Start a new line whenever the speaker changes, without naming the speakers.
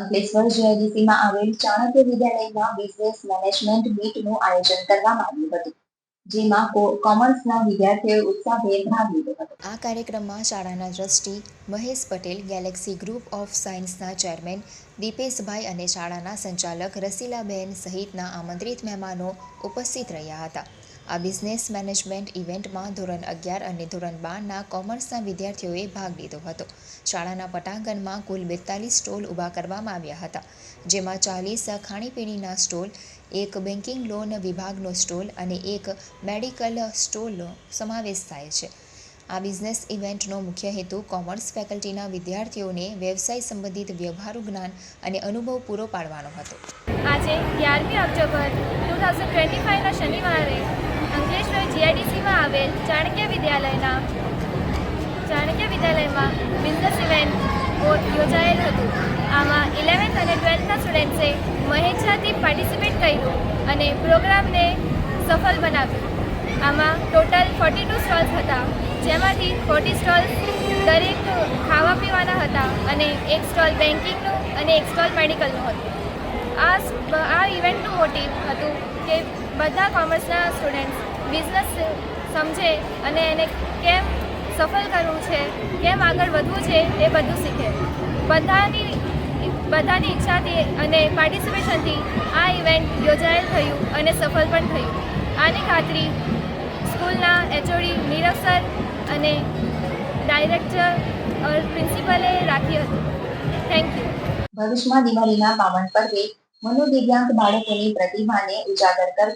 અંકલેશ્વર જીઆઈડીસીમાં આવેલ ચાણક્ય વિદ્યાલયમાં business management મીટનું આયોજન કરવામાં આવ્યું હતું, જેમાં કોમર્સના વિદ્યાર્થીઓએ ઉત્સાહભેર ભાગ લીધો હતો.
આ કાર્યક્રમમાં શાળાના trustee Mahesh Patel, Galaxy Group of સાયન્સના ચેરમેન દીપેશભાઈ અને શાળાના સંચાલક રસીલાબેન સહિતના આમંત્રિત મહેમાનો ઉપસ્થિત રહ્યા હતા. આ બિઝનેસ મેનેજમેન્ટ ઇવેન્ટમાં ધોરણ અગિયાર અને ધોરણ બારના કોમર્સના વિદ્યાર્થીઓએ ભાગ લીધો હતો. શાળાના પટાંગણમાં કુલ બેતાલીસ સ્ટોલ ઊભા કરવામાં આવ્યા હતા, જેમાં ચાલીસ ખાણીપીણીના સ્ટોલ, એક બેન્કિંગ લોન વિભાગનો સ્ટોલ અને એક મેડિકલ સ્ટોલનો સમાવેશ થાય છે. આ બિઝનેસ ઇવેન્ટનો મુખ્ય હેતુ કોમર્સ ફેકલ્ટીના વિદ્યાર્થીઓને વ્યવસાય સંબંધિત વ્યવહારુ જ્ઞાન અને અનુભવ પૂરો પાડવાનો હતો.
આજે અગિયારમી ઓક્ટોબર ટુ થાઉઝન્ડ ટ્વેન્ટી ફાઇવના શનિવારે અંકલેશ્વર જીઆઈડીસીમાં આવેલ ચાણક્ય વિદ્યાલયના ચાણક્ય વિદ્યાલયમાં બિઝનેસ ઇવેન્ટ યોજાયેલ હતું. આમાં ઇલેવન્થ અને ટ્વેલ્થના સ્ટુડન્ટ્સે મહેચ્છાથી પાર્ટિસિપેટ કર્યું અને પ્રોગ્રામને સફળ બનાવ્યું. આમાં ટોટલ ફોર્ટી ટુ સ્ટોલ્સ હતા. જેમાંથી ફોર્ટી સ્ટોલ્સ દરેક ખાવા પીવાના હતા અને એક સ્ટોલ બેન્કિંગનું અને એક સ્ટોલ મેડિકલનું હતું. આ આ ઇવેન્ટનું મોટિવ હતું કે બધા કોમર્સના સ્ટુડન્ટ્સ બિઝનેસ સમજે અને એને કેમ સફળ કરવું છે, કેમ આગળ વધવું છે, એ બધું શીખે. બધાની બધાની ઈચ્છાથી અને પાર્ટિસિપેશનથી આ ઇવેન્ટ યોજાયેલ થયું અને સફળ પણ થયું. આની ખાતરી સ્કૂલના એચઓડી નીરવ સર અને ડાયરેક્ટર પ્રિન્સિપલે રાખી હતી. થેન્ક યુ
ભવિષ્યમાં દિવાળીના પાવન પર્વે મનોદિવ્યાંગ બાળકોની પ્રતિભાને ઉજાગર કરતા